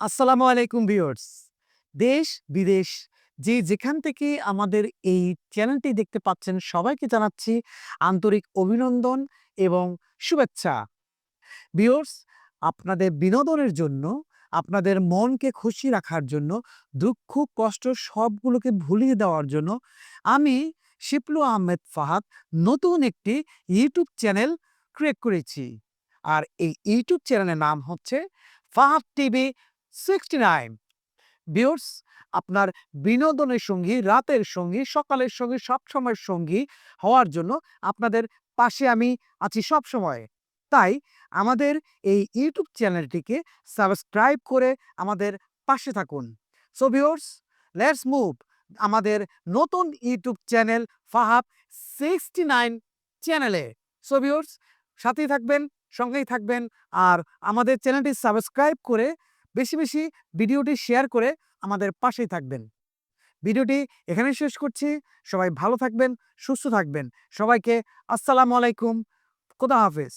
আসসালামু আলাইকুম ভিউয়ার্স। দেশ, বিদেশ, যে যেখান থেকে আমাদের এই চ্যানেলটি দেখতে পাচ্ছেন, সবাইকে জানাচ্ছি আন্তরিক অভিনন্দন এবং শুভেচ্ছা। ভিউয়ার্স, আপনাদের বিনোদনের জন্য, আপনাদের মনকে খুশি রাখার জন্য, দুঃখ, কষ্ট সবগুলোকে ভুলিয়ে দেওয়ার জন্য আমি শিপলু আহমেদ ফাহাদ নতুন একটি ইউটিউব চ্যানেল ক্রিয়েট করেছি। আর এই ইউটিউব চ্যানেলের নাম হচ্ছে ফাহাদ টিভি সিক্সটি নাইন বিয়র্স আপনার বিনোদনের সঙ্গী, রাতের সঙ্গী, সকালের সঙ্গী সবসময়ের সঙ্গী হওয়ার জন্য আপনাদের পাশে আমি আছি সব সময়। তাই আমাদের এই ইউটিউব চ্যানেলটিকে সাবস্ক্রাইব করে আমাদের পাশে থাকুন। সো ভিউর্স লেটস মুভ আমাদের নতুন YouTube channel Fahab sixty nine চ্যানেলে সো ভিউর্স সাথেই থাকবেন, সঙ্গেই থাকবেন, আর আমাদের চ্যানেলটি সাবস্ক্রাইব করে বেশি বেশি ভিডিওটি শেয়ার করে আমাদের পাশেই থাকবেন। ভিডিওটি এখানেই শেষ করছি। সবাই ভালো থাকবেন, সুস্থ থাকবেন। সবাইকে আসসালামু আলাইকুম। কোদা হাফেজ।